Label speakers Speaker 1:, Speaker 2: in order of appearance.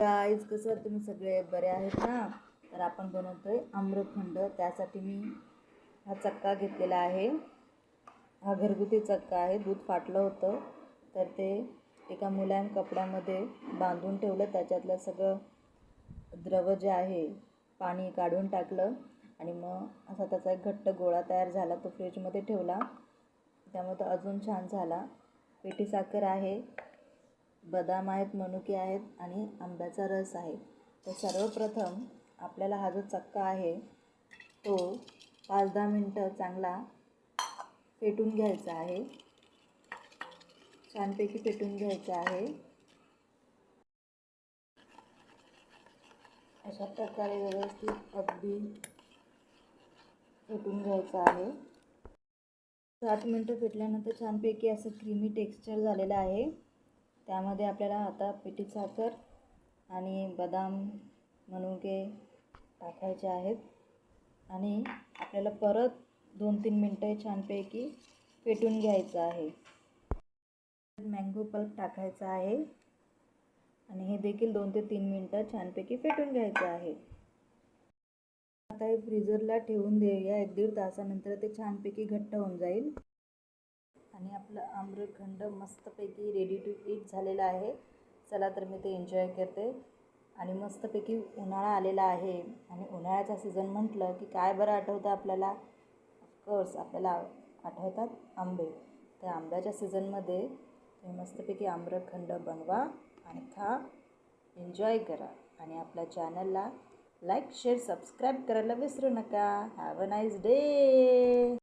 Speaker 1: Guys कसं तुम्ही सगळे बरे आहेत ना? तर आपण बनवतोय आम्रखंड त्यासाठी मी हा चक्का घेतलेला आहे. हा घरगुती चक्का आहे. दूध फाटलं होतं. तर ते एका मुलायम कपड्यामध्ये बांधून ठेवलं. त्याच्यातलं सगळं द्रव जे आहे पाणी काढून टाकलं. आणि मग असा त्याचा एक घट्ट गोळा तयार झाला. तो फ्रीजमध्ये ठेवला. त्यामुळे तो अजून छान झाला. पेठी साखर आहे. बदाम आहेत मनुके आहेत आणि आंब्याचा रस आहे. तर सर्वप्रथम आपल्याला हा जो चक्का आहे तो पाच दहा मिनटं चांगला फेटून घ्यायचा आहे. छानपैकी फेटून घ्यायचा आहे. अशा प्रकारे व्यवस्थित अगदी फेटून घ्यायचं आहे. सात मिनटं फेटल्यानंतर छानपैकी असं क्रीमी टेक्स्चर झालेलं आहे. त्यामध्ये आपल्याला आता पिठी साखर आणि बदाम मनुके टाकायचे आहेत. आणि आपल्याला परत दोन तीन मिनटं छानपैकी पेटून घ्यायचं आहे. मँगो पल्प टाकायचा आहे. आणि हे देखील दोन ते तीन मिनटं छानपैकी फेटून घ्यायचं आहे. आता हे फ्रीजरला ठेवून देऊया. एक दीड तासानंतर ते छानपैकी घट्ट होऊन जाईल. आणि आपलं आम्रखंड मस्तपैकी रेडी टू ईट झालेलं आहे. चला तर मी ते एन्जॉय करते. आणि मस्तपैकी उन्हाळा आलेला आहे. आणि उन्हाळ्याचा सीझन म्हटलं की काय बरं आठवतं आपल्याला? ऑफकोर्स आपल्याला आठवतात आंबे. त्या आंब्याच्या सीझनमध्ये तुम्ही मस्तपैकी आम्रखंड बनवा आणि खा. एन्जॉय करा. आणि आपल्या चॅनलला लाईक शेअर सबस्क्राईब करायला विसरू नका. Have a nice day